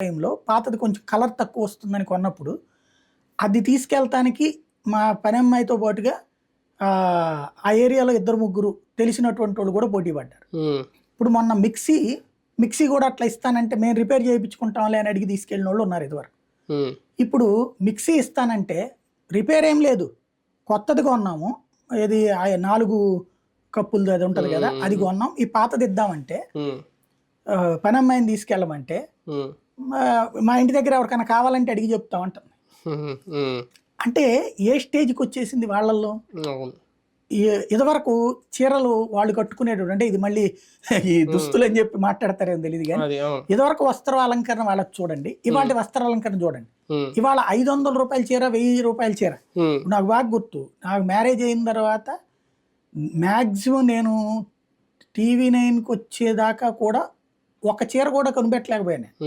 టైంలో పాతది కొంచెం కలర్ తక్కువ వస్తుందని కొన్నప్పుడు అది తీసుకెళ్తానికి మా పని అమ్మాయితో పాటుగా ఆ, ఏరియాలో ఇద్దరు ముగ్గురు తెలిసినటువంటి వాళ్ళు కూడా పోటీ పడ్డారు. ఇప్పుడు మొన్న మిక్సీ మిక్సీ కూడా అట్లా ఇస్తానంటే మేము రిపేర్ చేయించుకుంటాంలే అని అడిగి తీసుకెళ్ళిన వాళ్ళు ఉన్నారు ఇదివరకు. ఇప్పుడు మిక్సీ ఇస్తానంటే రిపేర్ ఏం లేదు. కొత్తది కొన్నాము. ఇది ఆ నాలుగు కప్పులది అది ఉంటుంది కదా అది కొన్నాం. ఈ పాతది ఇద్దామంటే పని అమ్మాయిని తీసుకెళ్ళమంటే మా- ఇంటి దగ్గర ఎవరికైనా కావాలంటే అడిగి చెప్తాం అంటుంది అంటే ఏ స్టేజ్కి వచ్చేసింది వాళ్ళల్లో? ఇదివరకు చీరలు వాళ్ళు కట్టుకునేటువంటి అంటే ఇది మళ్ళీ ఈ దుస్తులు అని చెప్పి మాట్లాడతారేమో తెలియదు కానీ ఇదివరకు వస్త్ర అలంకరణ వాళ్ళకి చూడండి. ఇవాళ వస్త్ర అలంకరణ చూడండి. ఇవాళ ఐదు వందల రూపాయల చీర వెయ్యి రూపాయల చీర. నాకు బాగా గుర్తు. నాకు మ్యారేజ్ అయిన తర్వాత మ్యాక్సిమం నేను టీవీ నైన్కి వచ్చేదాకా కూడా ఒక చీర కూడా కొనిపెట్టలేకపోయాను.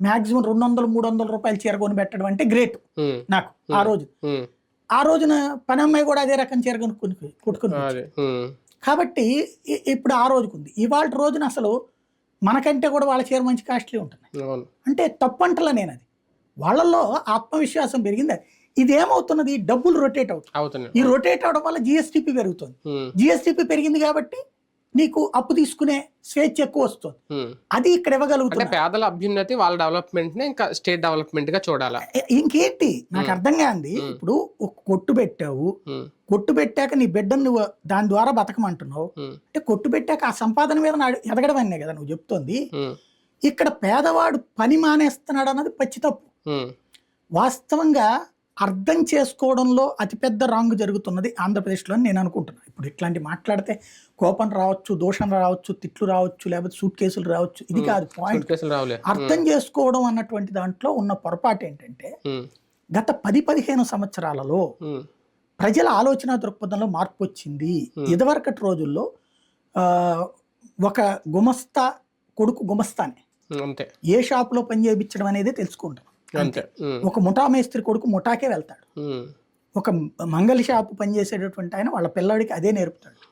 ఉమ్, మ్యాక్సిమం రెండు వందలు మూడు వందల రూపాయల చీర కొనిపెట్టడం అంటే గ్రేట్ నాకు ఆ రోజు. ఆ రోజున పని అమ్మాయి కూడా అదే రకం చీర కొనుక్కొని కుట్టుకుని కాబట్టి ఇప్పుడు ఆ రోజుకుంది. ఇవాళ రోజున అసలు మనకంటే కూడా వాళ్ళ చీర మంచి కాస్ట్లీ అవును. అంటే తప్పంటలా నేను అది వాళ్ళల్లో ఆత్మవిశ్వాసం పెరిగింది ఇది ఏమవుతున్నది డబ్బులు రొటేట్ అవుతుంది ఈ రొటేట్ అవడం వల్ల జిఎస్టిపి పెరుగుతుంది. జిఎస్టిపి పెరిగింది కాబట్టి నీకు అప్పు తీసుకునే స్వేచ్ఛ ఎక్కువ వస్తుంది. అది ఇక్కడ అంటే ఇవ్వగలుగుతున్నా పేదల అభ్యున్నతి వాళ్ళ డెవలప్మెంట్ని ఇంకా స్టేట్ డెవలప్మెంట్గా చూడాలా ఇంకేంటి? నాకు అర్థం కాంది ఇప్పుడు ఒక కొట్టు పెట్టావు. కొట్టు పెట్టాక నీ బిడ్డను నువ్వు దాని ద్వారా బతకమంటున్నావు. అంటే కొట్టు పెట్టాక ఆ సంపాదన మీద ఎదగడం అనే కదా నువ్వు చెప్తోంది. ఇక్కడ పేదవాడు పని మానేస్తున్నాడు అన్నది పచ్చి తప్పు. వాస్తవంగా అర్థం చేసుకోవడంలో అతిపెద్ద రాంగ్ జరుగుతున్నది ఆంధ్రప్రదేశ్లో అని నేను అనుకుంటున్నాను ఇప్పుడు ఇట్లాంటి మాట్లాడితే కోపం రావచ్చు దోషం రావచ్చు తిట్లు రావచ్చు లేకపోతే సూట్ కేసులు రావచ్చు ఇది కాదు పాయింట్. సూట్ కేసులు రావులే. అర్థం చేసుకోవడం అన్నటువంటి దాంట్లో ఉన్న పొరపాటు ఏంటంటే గత పది పదిహేను సంవత్సరాలలో ప్రజల ఆలోచన దృక్పథంలో మార్పు వచ్చింది. ఇదివరకటి రోజుల్లో ఒక గుమస్తా కొడుకు గుమస్తానే ఏ షాపులో పని చేయించడం అనేది తెలుసుకుంటాం. అంతే. ఒక ముఠా మేస్త్రి కొడుకు ముఠాకే వెళ్తాడు. ఒక మంగళ షాపు పనిచేసేటటువంటి ఆయన వాళ్ళ పిల్లాడికి అదే నేర్పుతాడు.